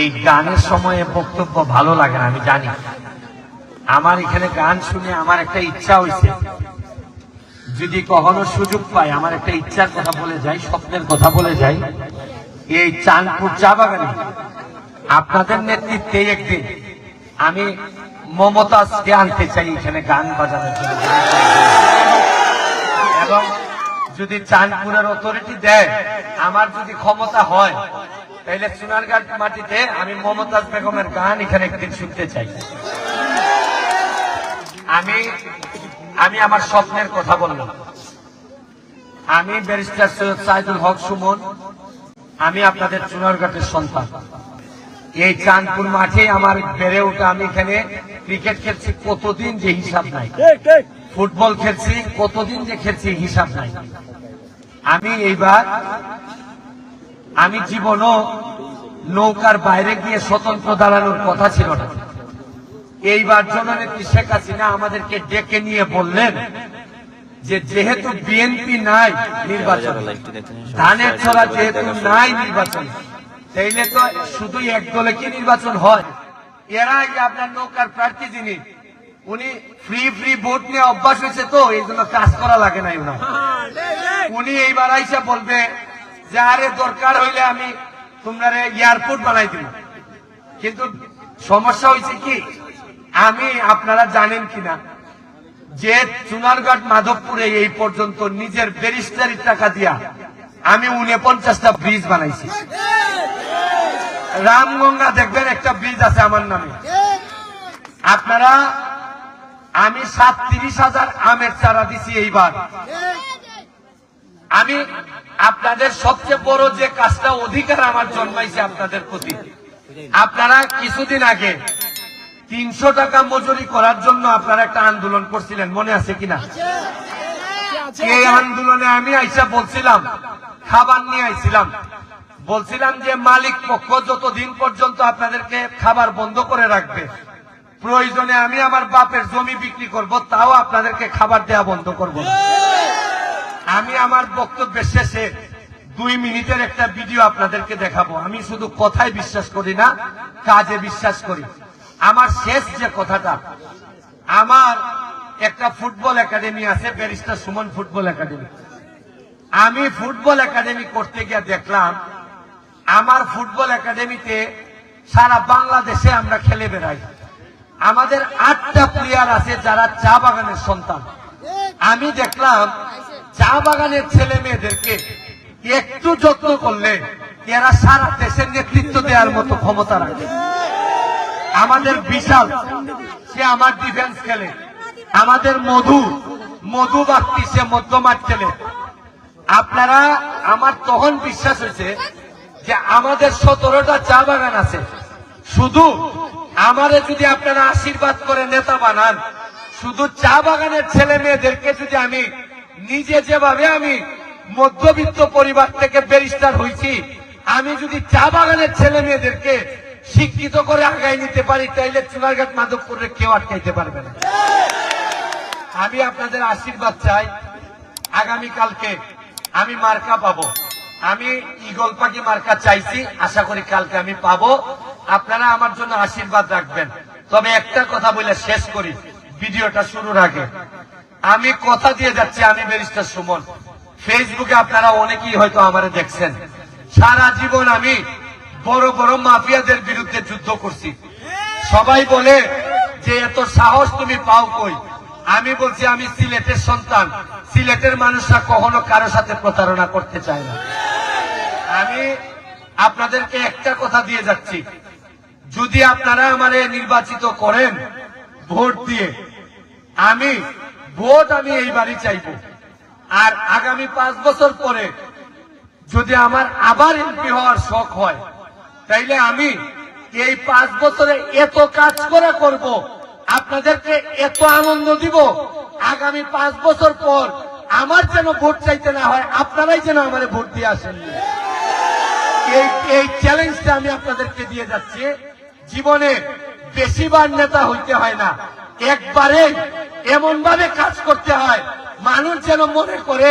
এই গানের সময়ে বক্তব্য ভালো লাগে না, আমি জানি। আমার এখানে গান শুনে আমার একটা ইচ্ছা হয়েছে যদি কখনো সুযোগ পাই, আমার একটা ইচ্ছার কথা বলে যাই, স্বপ্নের কথা বলে যাই, এই চাঁদপুর চা বাগানে। আপনাদের নেতৃত্বে একদিন আমি মমতাজকে আনতে চাই এখানে গান বাজানোর জন্য। এবং যদি চাঁদপুরের অথরিটি দেয়, আমার যদি ক্ষমতা হয় তাহলে সোনারঘাট মাটিতে আমি মমতাজ বেগমের গান এখানে একদিন শুনতে চাই। আমি আমি আমার স্বপ্নের কথা বললাম আমি ব্যারিস্টার সৈয়দ সাইদুল হক সুমন আমি আপনাদের চুনারঘাটের সন্তান। এই চাঁদপুর মাঠে আমার বেড়ে ওঠা আমি এখানে ক্রিকেট খেলছি কতদিন যে হিসাব নাই। ফুটবল খেলছি কতদিন যে খেলছি হিসাব নাই। আমি এইবার আমি জীবনও নৌকার বাইরে গিয়ে স্বতন্ত্র দাঁড়ানোর কথা ছিল না। এইবার জননেত্রী শেখ হাসিনা আমাদেরকে ডেকে নিয়ে বললেন যে যেহেতু বিএনপি নাই নির্বাচন ধানের ছড়া যেহেতু নাই নির্বাচন তাইলে তো শুধু এক দলে কি নির্বাচন হয়? এরা আগে আপনার নৌকার প্রার্থী যিনি উনি ফ্রি ফ্রি ভোট নিয়ে অভ্যাস হয়েছে তো এই জন্য কাজ করা লাগে নাই ওনার। উনি এইবার আইসা বলবে যে আরে দরকার হইলে আমি তোমরা এয়ারপোর্ট বানাই দিব। কিন্তু সমস্যা হয়েছে কি, আমি আপনারা জানেন কিনা, যে চুনারঘাট মাধবপুরে এই পর্যন্ত নিজের ব্যারিস্টারির টাকা দিয়া আমি উনপঞ্চাশটা ব্রিজ বানাইছি। রামগঙ্গা দেখবেন একটা ব্রিজ আছে আমার নামে। আপনারা, আমি সাতত্রিশ হাজার আমের চারা দিছি এইবার। আমি আপনাদের সবচেয়ে বড় যে কাজটা অধিকার আমার জন্মাইছে আপনাদের প্রতি। আপনারা কিছুদিন আগে তিনশো টাকা মজুরি করার জন্য আপনারা একটা আন্দোলন করছিলেন, মনে আছে কিনা? এই আন্দোলনে আমি আইসা বলছিলাম, খাবার নিয়ে আইছিলাম। বলছিলাম যে মালিক পক্ষ যতদিন পর্যন্ত আপনাদেরকে খাবার বন্ধ করে রাখবে, প্রয়োজনে আমি আমার বাপের জমি বিক্রি করব, তাও আপনাদেরকে খাবার দেওয়া বন্ধ করব না। আমি আমার বক্তব্যের শেষে দুই মিনিটের একটা ভিডিও আপনাদেরকে দেখাবো। আমি শুধু কথায় বিশ্বাস করি না, কাজে বিশ্বাস করি। আমার শেষ যে কথাটা, আমার একটা ফুটবল একাডেমি আছে, ব্যারিস্টার সুমন ফুটবল একাডেমি। আমি ফুটবল একাডেমি করতে গিয়ে দেখলাম, আমার ফুটবল একাডেমিতে সারা বাংলাদেশে আমরা খেলে বেড়াই। আমাদের আটটা প্লেয়ার আছে যারা চা বাগানের সন্তান। আমি দেখলাম চা বাগানের ছেলে মেয়েদেরকে একটু যত্ন করলে এরা সারা দেশের নেতৃত্ব দেওয়ার মতো ক্ষমতা রাখে। আমাদের বিশাল, সে আমার ডিফেন্স খেলে। আমাদের মধু মধু বাক্তি সে মধ্যমাঠ খেলে। আপনারা, আমার তখন বিশ্বাস হয়েছে যে আমাদের সতেরোটা চা বাগান আছে। শুধু আমারে যদি আপনারা আশীর্বাদ করে নেতা বানান, শুধু চা বাগানের ছেলে মেয়েদেরকে যদি আমি নিজে যেভাবে আমি মধ্যবিত্ত পরিবার থেকে ব্যারিস্টার হয়েছি, আমি যদি চা বাগানের ছেলে মেয়েদেরকে শিক্ষিত করে আগায় নিতে পারি, তাইলে চুনারঘাট মাধবপুরে কেউ আটকাইতে পারবে না। আমি আপনাদের আশীর্বাদ চাই আগামী কালকে আমি মার্কা পাবো। আমি ইগল পাখি মার্কা চাইছি, আশা করি কালকে আমি পাবো। আপনারা আমার জন্য আশীর্বাদ রাখবেন। তবে একটা কথা বলে শেষ করি, ভিডিওটা শুরুর আগে। আমি কথা দিয়ে যাচ্ছি, আমি ব্যারিস্টার সুমন। ফেসবুকে আপনারা অনেকেই হয়তো আমারে দেখছেন। সারা জীবন আমি বড় বড় মাফিয়াদের বিরুদ্ধে যুদ্ধ করছি। সবাই বলে যে, এত সাহস তুমি পাও কই? আমি বলছি, আমি সিলেটের সন্তান। সিলেটের মানুষরা কখনো কারও সাথে প্রতারণা করতে চায় না। আমি আপনাদেরকে একটা কথা দিয়ে যাচ্ছি। যদি আপনারা আমারে নির্বাচিত করেন, ভোট দিয়ে, আমি ভোট আমি এইবারই চাইব। আর আগামী পাঁচ বছর পরে যদি আমার আবার এমপি হওয়ার শখ হয়, তাইলে আমি এই পাঁচ বছরে এত কাজ করে করব, আপনাদেরকে এত আনন্দ দিব। আগামী পাঁচ বছর পর আমার যেন ভোট চাইতে না হয়, আপনারাই যেন আমার ভোট দিয়ে আসেন। এই এই চ্যালেঞ্জটা আমি আপনাদেরকে দিয়ে যাচ্ছি। জীবনে বেশিবার নেতা হইতে হয় না। একবারে এমন ভাবে কাজ করতে হয়, মানুষ যেন মনে করে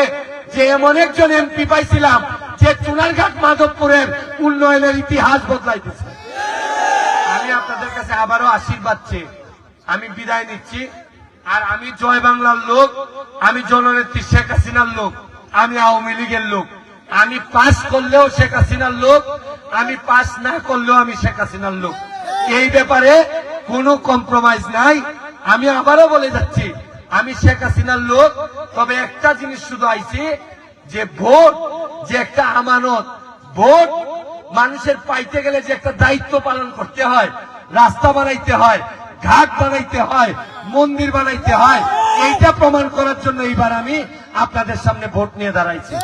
যে এমন একজন এমপি পাইছিলাম যে চুনারঘাট মাধবপুরের উন্নয়নের ইতিহাস বদলাইতেছে। আমি আপনাদের কাছে আবারও আশীর্বাদ চেয়ে আমি বিদায় নিচ্ছি। আর আমি জয় বাংলার লোক, আমি জননেত্রী শেখ হাসিনার লোক, আমি আওয়ামী লীগের লোক। আমি পাস করলেও শেখ হাসিনার লোক, আমি পাস না করলেও আমি শেখ হাসিনার লোক। এই ব্যাপারে কোনো কম্প্রোমাইজ নাই। আমি আবারও বলে যাচ্ছি, আমি শেখ হাসিনার লোক, তবে একটা জিনিস শুধু আইছি, যে ভোট, যে একটা আমানত, ভোট মানুষের পাইতে গেলে যে একটা দায়িত্ব পালন করতে হয়, রাস্তা বানাইতে হয়, ঘাট বানাইতে হয়, মন্দির বানাইতে হয়, এইটা প্রমাণ করার জন্য এইবার আমি আপনাদের সামনে ভোট নিয়ে দাঁড়াইছি।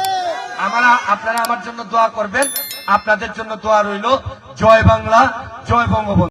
আমরা, আপনারা আমার জন্য দোয়া করবেন, আপনাদের জন্য দোয়া রইল, জয় বাংলা, জয় বঙ্গবন্ধু।